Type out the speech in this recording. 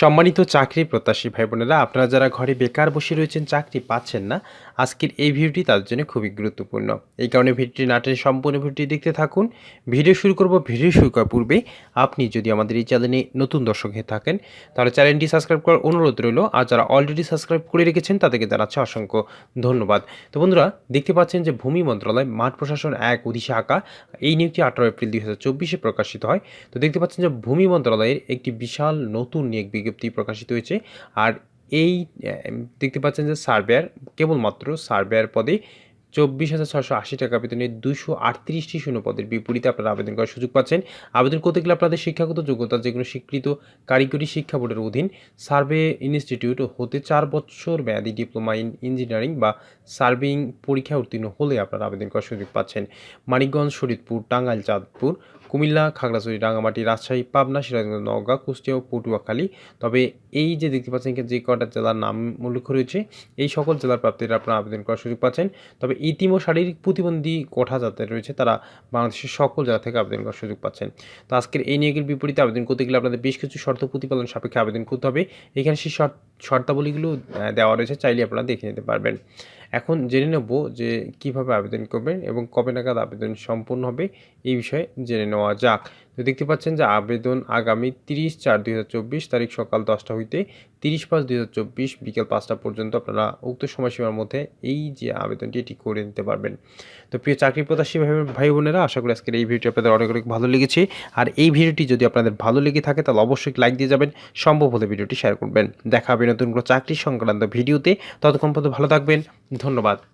সম্মানিত চাকরি প্রত্যাশী ভাই বোনেরা আপনারা যারা ঘরে বেকার বসে রয়েছেন, চাকরি পাচ্ছেন না, আজকের এই ভিডিওটি তাদের জন্য খুবই গুরুত্বপূর্ণ। এই কারণে ভিডিওটি নাটের সম্পূর্ণ ভিডিওটি দেখতে থাকুন। ভিডিও শুরু করব, ভিডিও শুরু করার পূর্বে আপনি যদি আমাদের এই চ্যানেলে নতুন দর্শক হয়ে থাকেন, তাহলে চ্যানেলটি সাবস্ক্রাইব করার অনুরোধ রইল। আর যারা অলরেডি সাবস্ক্রাইব করে রেখেছেন, তাদেরকে জানাচ্ছে অসংখ্য ধন্যবাদ। তো বন্ধুরা, দেখতে পাচ্ছেন যে ভূমি মন্ত্রণালয়, মাঠ প্রশাসন এক, অধিশে আঁকা, এই নিয়োগটি আঠারো এপ্রিল দুই প্রকাশিত হয়। তো দেখতে পাচ্ছেন যে ভূমি মন্ত্রণালয়ের একটি বিশাল নতুন নিয়োগ বিজ্ঞপ্তি প্রকাশিত হয়েছে। আর এই দেখতে পাচ্ছেন যে সার্ভেয়ার কেবলমাত্র সার্ভেয়ার পদে চব্বিশ হাজার ছশো আশি টাকা বেতনে দুশো আটত্রিশটি শূন্য পদের বিপরীতে আপনারা আবেদন করার সুযোগ পাচ্ছেন। আবেদন করতে গেলে আপনাদের শিক্ষাগত যোগ্যতা, যে কোনো স্বীকৃত কারিগরি শিক্ষা বোর্ডের অধীন সার্ভে ইনস্টিটিউট হতে চার বছর মেয়াদী ডিপ্লোমা ইন ইঞ্জিনিয়ারিং বা সার্ভেইং পরীক্ষা উত্তীর্ণ হলে আপনারা আবেদন করার সুযোগ পাচ্ছেন। মানিকগঞ্জ, শরীদপুর, টাঙ্গাইল, চাঁদপুর কুমিল্লা, খাগড়াছড়ি রাঙামাটি রাজশাহী, পাবনা, সিরাজগঞ্জ, নওগাঁ, কুষ্টিয়া ও পটুয়াখালী। তবে এই যে দেখতে পাচ্ছেন যে কটা জেলার নাম উল্লেখ রয়েছে, এই সকল জেলার প্রাপ্তিরা আপনারা আবেদন করার সুযোগ পাচ্ছেন। তবে ইতিম ও শারীরিক প্রতিবন্ধী কোঠা যাদের রয়েছে, তারা বাংলাদেশের সকল জেলা থেকে আবেদন করার সুযোগ পাচ্ছেন। তো আজকের এই নিয়োগের বিপরীতে আবেদন করতে গেলে আপনাদের বেশ কিছু শর্ত প্রতিপালন সাপেক্ষে আবেদন করতে হবে। এখানে সেই শর্ত শর্তাবলীগুলো দেওয়া রয়েছে, চাইলে আপনারা দেখে নিতে পারবেন। এখন জেনে নেব যে কীভাবে আবেদন করবেন এবং কবে নাগাদ আবেদন সম্পূর্ণ হবে, এই বিষয়ে জেনে নেওয়া যাক। তো দেখতে পাচ্ছেন যে আবেদন আগামী তিরিশ চার দুই তারিখ সকাল দশটা হইতে তিরিশ পাঁচ দুই বিকেল পাঁচটা পর্যন্ত আপনারা উক্ত সময়সীমার মধ্যে এই যে আবেদনটি এটি করে নিতে পারবেন। তো প্রিয় চাকরি প্রত্যাশী ভাই ভাই বোনেরা, আশা করি আজকের এই ভিডিওটি আপনাদের অনেক অনেক ভালো লেগেছে। আর এই ভিডিওটি যদি আপনাদের ভালো লেগে থাকে, তাহলে অবশ্যই লাইক দিয়ে যাবেন, সম্ভব হলে ভিডিওটি শেয়ার করবেন। দেখা হবে নতুন কোনো চাকরি সংক্রান্ত ভিডিওতে। ততক্ষণ পর্যন্ত ভালো থাকবেন। ধন্যবাদ